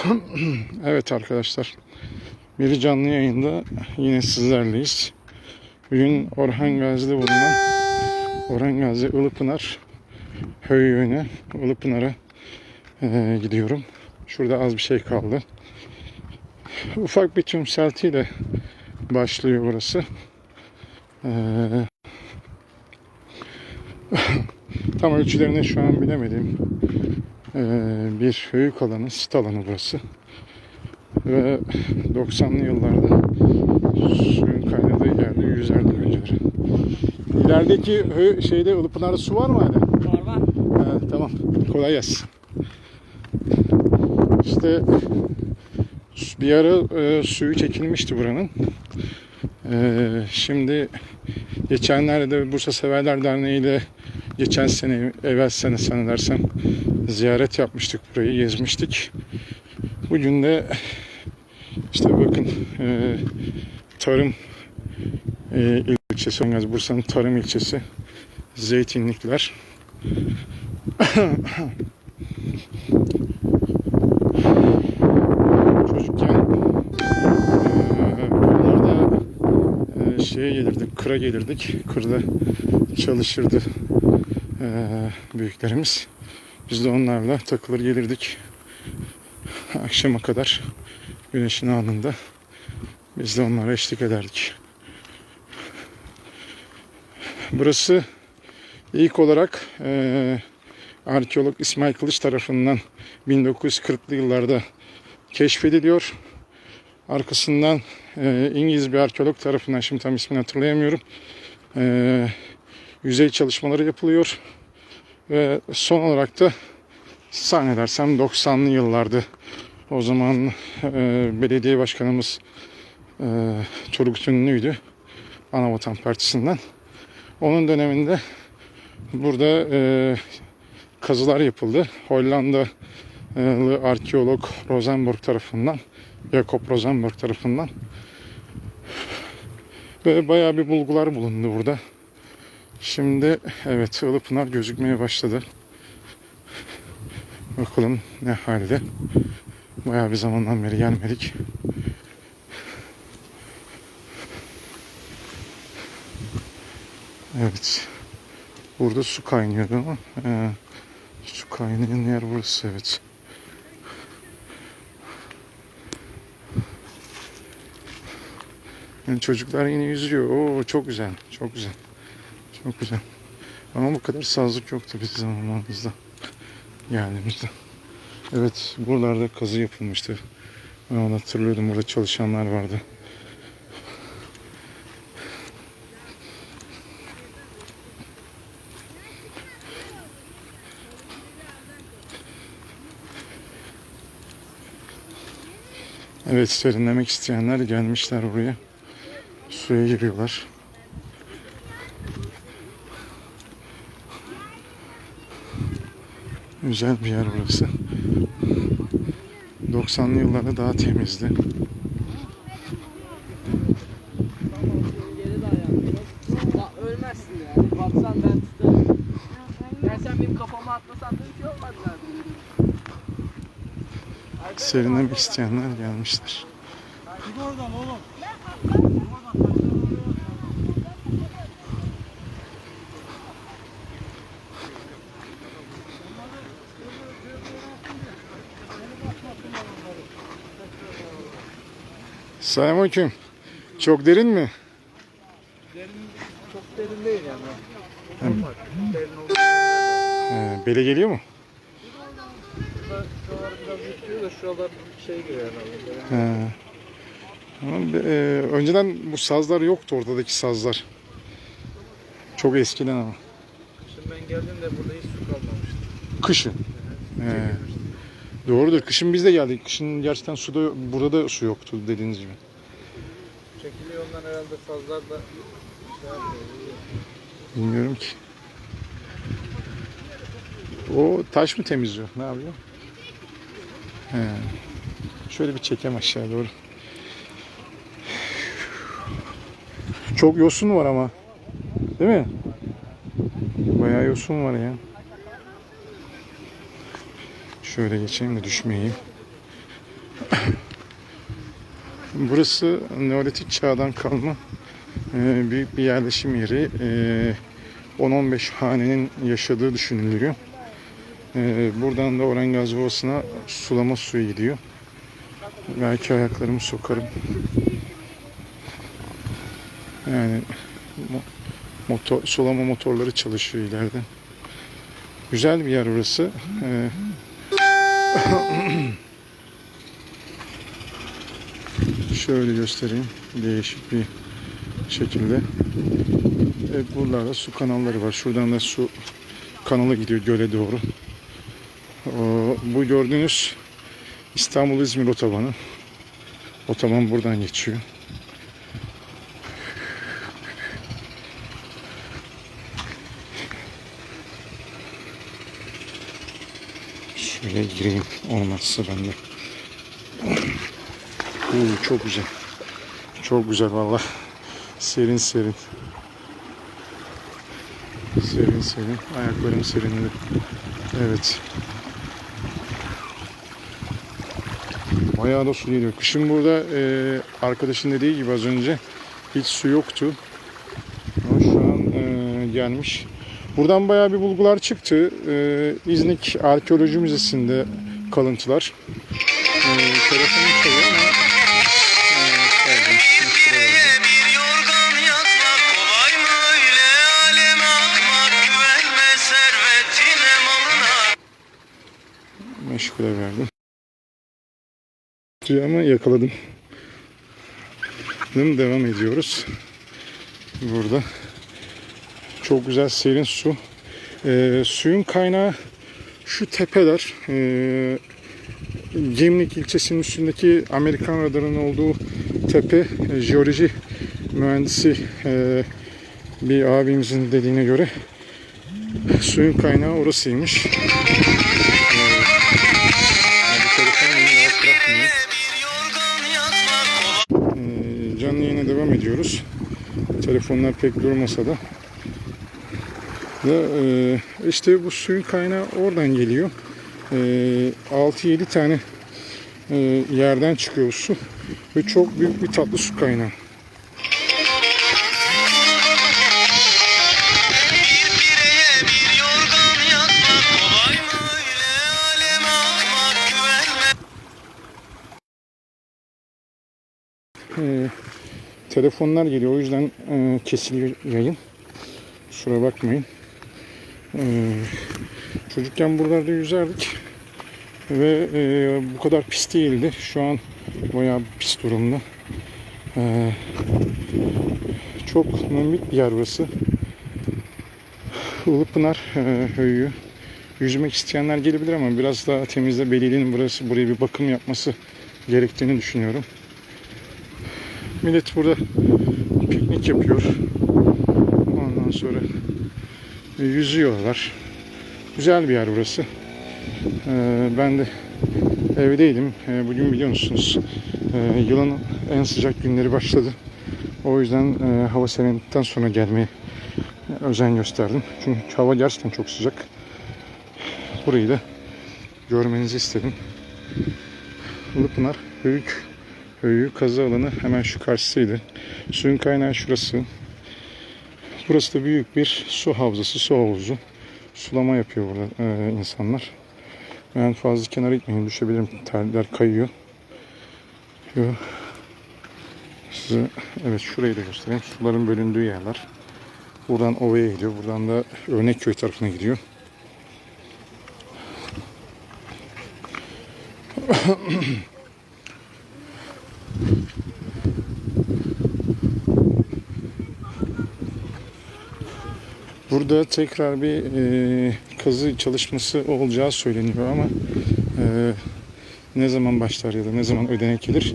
Evet arkadaşlar. Bir canlı yayında yine sizlerleyiz. Bugün Orhan Gazi'de bulunan Orhan Gazi Ilıpınar Höyüğü'ne Ilıpınar'a eee, gidiyorum. Şurada az bir şey kaldı. Ufak bir tümseltiyle başlıyor burası. Eee, tam ölçülerini şu an bilemedim. Eee, bir höyük alanı, sit alanı burası. Ve 90'lı yıllarda suyun kaynadığı yerde yüzerdi önceleri. İlerideki şeyde Ilıpınar'da su var mı hala? Var var. Ha, tamam. Kolay gelsin. İşte bir ara e, suyu çekilmişti buranın. E, şimdi geçenlerde de Bursa Severler Derneği ile geçen sene, evvel sene sanırsam ziyaret yapmıştık burayı, gezmiştik. Bugün de işte bakın e, tarım e, ilçesi, Bursa'nın tarım ilçesi zeytinlikler. Çocukken eee, şeye gelirdik, kıra gelirdik. Kırda çalışırdı büyüklerimiz. Biz de onlarla takılır gelirdik. Akşama kadar güneşin alnında biz de onlara eşlik ederdik. Burası İlk olarak eee arkeolog İsmail Kılıç tarafından 1940'lı yıllarda keşfediliyor. Arkasından eee, İngiliz bir arkeolog tarafından şimdi tam ismini hatırlayamıyorum. eee, yüzey çalışmaları yapılıyor. Ve son olarak da zannedersem 90'lı yıllarda o zaman eee, belediye başkanımız eee Turgut Ünlü'ydü. Anavatan Partisi'nden. Onun döneminde Burada e, kazılar yapıldı. Hollandalı arkeolog Rosenborg tarafından, Jacob Rosenborg tarafından. Ve bayağı bir bulgular bulundu burada. Şimdi evet Ilıpınar gözükmeye başladı. Bakalım ne halde. Bayağı bir zamandan beri gelmedik. Evet. Burada su kaynıyordu ama he, su kaynayan yer burası evet. Yani çocuklar yine yüzüyor. Oo çok güzel. Çok güzel. Çok güzel. Ama bu kadar sazlık yoktu biz zamanımızda. Geldiğimizde. Evet buralarda kazı yapılmıştı. Ben onu hatırlıyordum. Burada çalışanlar vardı. Evet serinlemek isteyenler gelmişler buraya. Suya giriyorlar. Güzel bir yer burası. 90'lı yıllarda daha temizdi. Serinlemek isteyenler gelmişler. Git oradan oğlum. Selamünaleyküm. Çok derin mi? Derin, çok derin değil yani. Normal. Derin olur. Ee, bele geliyor mu? Şuralar biraz yıkıyor da şuralar şey giriyor herhalde. He. Ama, e, önceden bu sazlar yoktu ortadaki sazlar. Çok eskiden ama. Şimdi ben geldiğimde burada hiç su kalmamıştı. Kışın. He. Doğrudur. Kışın biz de geldik. Kışın gerçekten suda burada da su yoktu dediğiniz gibi. Ondan herhalde sazlar da şey. Bilmiyorum ki. O taş mı temizliyor? Ne yapıyor? He. Şöyle bir çekem aşağı doğru. Çok yosun var ama. Değil mi? Bayağı yosun var ya. Şöyle geçeyim de düşmeyeyim. Burası Neolitik çağdan kalma e, büyük bir yerleşim yeri. E, 10-15 hanenin yaşadığı düşünülüyor. E, buradan da Orangaz Ovası'na sulama suyu gidiyor. Belki ayaklarımı sokarım. Yani mo- motor, sulama motorları çalışıyor ileride. Güzel bir yer burası. E, Şöyle göstereyim. Değişik bir şekilde. Evet buralarda su kanalları var. Şuradan da su kanalı gidiyor göle doğru. O, bu gördüğünüz İstanbul-İzmir otobanı. Otoban buradan geçiyor. Şöyle gireyim olmazsa ben de. Oo, çok güzel. Çok güzel valla. Serin serin. Serin serin. Ayaklarım serinledi. Evet. Bayağı da su geliyor. Kışın burada e, arkadaşın dediği gibi az önce hiç su yoktu. Ama şu an e, gelmiş. Buradan bayağı bir bulgular çıktı. E, İznik Arkeoloji Müzesi'nde kalıntılar. E, telefonum çalıyor meşgule verdim. Diyor ama yakaladım. Devam ediyoruz. Burada. Çok güzel serin su. Ee, suyun kaynağı şu tepeler. Ee, Gemlik ilçesinin üstündeki Amerikan radarının olduğu tepe e, jeoloji mühendisi e, bir abimizin dediğine göre suyun kaynağı orasıymış. Telefonlar pek durmasa da. Ve e, işte bu suyun kaynağı oradan geliyor. E, 6-7 tane e, yerden çıkıyor bu su. Ve çok büyük bir tatlı su kaynağı. bir telefonlar geliyor. O yüzden e, kesiliyor yayın. Kusura bakmayın. E, çocukken buralarda yüzerdik. Ve e, bu kadar pis değildi. Şu an bayağı pis durumda. E, çok nemlik bir yer burası. Ilıpınar e, Höyüğü. Yüzmek isteyenler gelebilir ama biraz daha temizle belediyenin burası buraya bir bakım yapması gerektiğini düşünüyorum. Millet burada piknik yapıyor. Ondan sonra e, yüzüyorlar. Güzel bir yer burası. Ee, ben de evdeydim. Ee, bugün biliyor musunuz e, yılın en sıcak günleri başladı. O yüzden e, hava serindikten sonra gelmeye özen gösterdim. Çünkü hava gerçekten çok sıcak. Burayı da görmenizi istedim. Ilıpınar Höyük Höyük kazı alanı hemen şu karşısıydı. Suyun kaynağı şurası. Burası da büyük bir su havzası, su havuzu. Sulama yapıyor burada e, insanlar. Ben fazla kenara gitmeyeyim, düşebilirim. Terler kayıyor. Yo. Size evet şurayı da göstereyim. Suların bölündüğü yerler. Buradan ovaya gidiyor. Buradan da Örnekköy tarafına gidiyor. Burada tekrar bir e, kazı çalışması olacağı söyleniyor ama e, ne zaman başlar ya da ne zaman ödenek gelir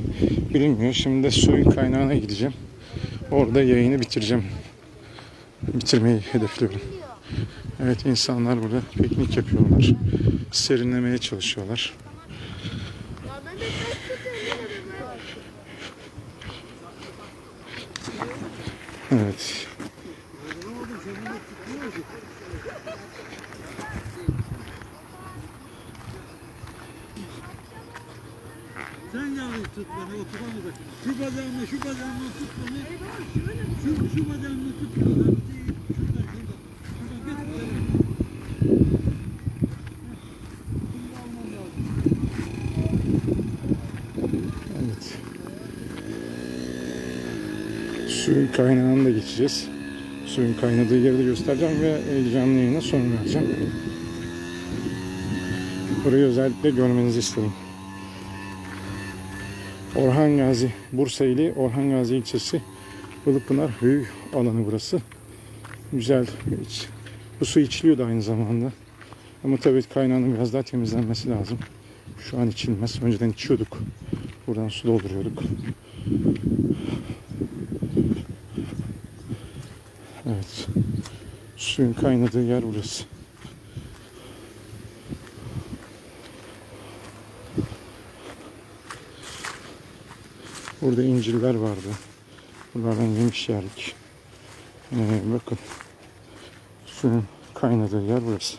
bilinmiyor. Şimdi de suyun kaynağına gideceğim. Orada yayını bitireceğim. Bitirmeyi hedefliyorum. Evet insanlar burada piknik yapıyorlar. Serinlemeye çalışıyorlar. Evet. Tut beni, o tutamadı. Şu bacağımla, şu bacağımla tut beni. Şu, şu bacağımla tut beni. Şurada, şurada. Şurada geç beni. Evet. Suyun kaynağını da geçeceğiz. Suyun kaynadığı yeri de göstereceğim ve canlı yayına son vereceğim. Burayı özellikle görmenizi isterim. Orhan Gazi, Bursa ili Orhan Gazi ilçesi Ilıpınar Höyü alanı burası. Güzel. iç- Bu su içiliyordu aynı zamanda. Ama tabii kaynağının biraz daha temizlenmesi lazım. Şu an içilmez. Önceden içiyorduk. Buradan su dolduruyorduk. Evet. Suyun kaynadığı yer burası. Burada incirler vardı. Bunlardan yemiş yerdik. Ee, bakın. Suyun kaynadığı yer burası.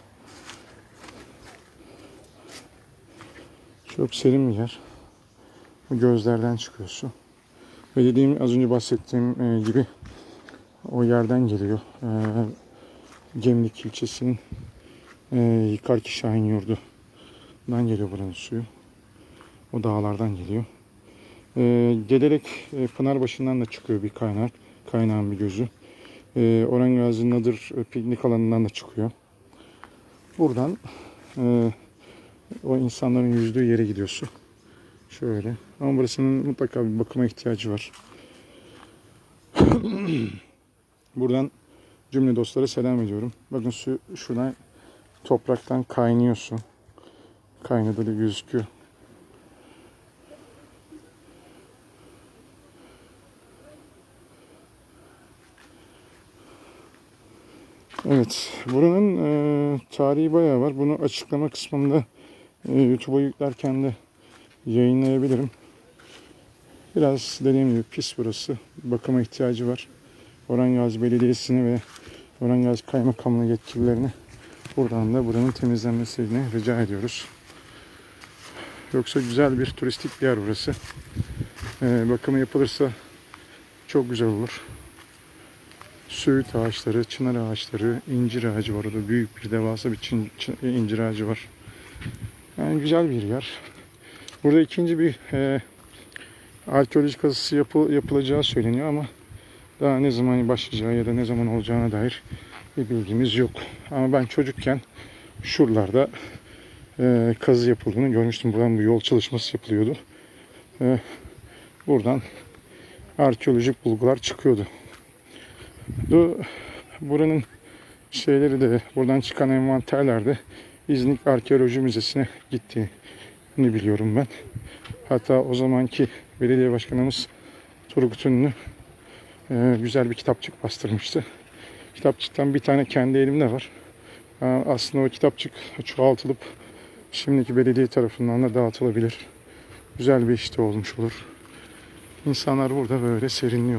Çok serin bir yer. Bu gözlerden çıkıyor su. Ve dediğim az önce bahsettiğim e, gibi o yerden geliyor. E, Gemlik ilçesinin e, Yıkarki Şahin Yurdu'dan geliyor buranın suyu. O dağlardan geliyor. E, gelerek e, Pınarbaşı'ndan da çıkıyor bir kaynak. Kaynağın bir gözü. E, Orhan Gazi Nadır e, piknik alanından da çıkıyor. Buradan e, o insanların yüzdüğü yere gidiyor su. Şöyle. Ama burasının mutlaka bir bakıma ihtiyacı var. Buradan cümle dostlara selam ediyorum. Bakın su şuradan topraktan kaynıyor su. Kaynadığı gözüküyor. Evet, buranın e, tarihi bayağı var. Bunu açıklama kısmında e, YouTube'a yüklerken de yayınlayabilirim. Biraz dediğim gibi pis burası. Bakıma ihtiyacı var. Orhan Gazi Belediyesi'ni ve Orhan Gazi Kaymakamlığı yetkililerini buradan da buranın temizlenmesini rica ediyoruz. Yoksa güzel bir turistik bir yer burası. Ee, bakımı yapılırsa çok güzel olur. Söğüt ağaçları, çınar ağaçları, incir ağacı var orada. Büyük bir devasa bir çin- çin- incir ağacı var. Yani güzel bir yer. Burada ikinci bir e, arkeolojik kazısı yapı, yapılacağı söyleniyor ama daha ne zaman başlayacağı ya da ne zaman olacağına dair bir bilgimiz yok. Ama ben çocukken şuralarda e, kazı yapıldığını görmüştüm. Buradan bu yol çalışması yapılıyordu. E, buradan arkeolojik bulgular çıkıyordu. Bu, buranın şeyleri de buradan çıkan envanterlerde İznik Arkeoloji Müzesi'ne gittiğini biliyorum ben. Hatta o zamanki belediye başkanımız Turgut Ünlü e, güzel bir kitapçık bastırmıştı. Kitapçıktan bir tane kendi elimde var. E, aslında o kitapçık çoğaltılıp şimdiki belediye tarafından da dağıtılabilir. Güzel bir işte olmuş olur. İnsanlar burada böyle serinliyor.